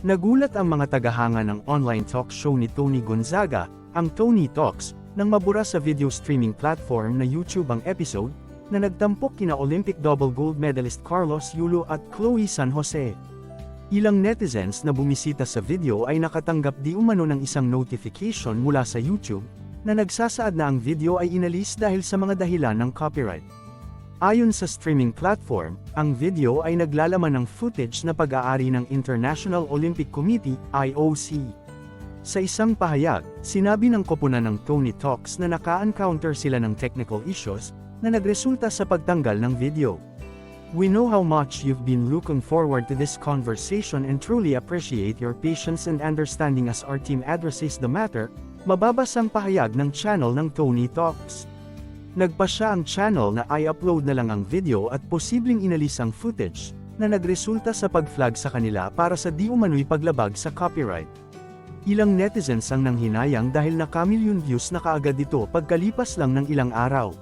Nagulat ang mga tagahanga ng online talk show ni Tony Gonzaga, ang Tony Talks, nang mabura sa video streaming platform na YouTube ang episode, na nagtampok kina Olympic double gold medalist Carlos Yulo at Chloe San Jose. Ilang netizens na bumisita sa video ay nakatanggap di umano ng isang notification mula sa YouTube, na nagsasaad na ang video ay inalis dahil sa mga dahilan ng copyright. Ayon sa streaming platform, ang video ay naglalaman ng footage na pag-aari ng International Olympic Committee, IOC. Sa isang pahayag, sinabi ng koponan ng Tony Talks na naka-encounter sila ng technical issues, na nagresulta sa pagtanggal ng video. We know how much you've been looking forward to this conversation and truly appreciate your patience and understanding as our team addresses the matter, mababas ang pahayag ng channel ng Tony Talks. Nagpa siya ang channel na i-upload na lang ang video at posibleng inalis ang footage, na nagresulta sa pag-flag sa kanila para sa di umano'y paglabag sa copyright. Ilang netizens ang nanghinayang dahil nakamilyon views na kaagad ito pagkalipas lang ng ilang araw.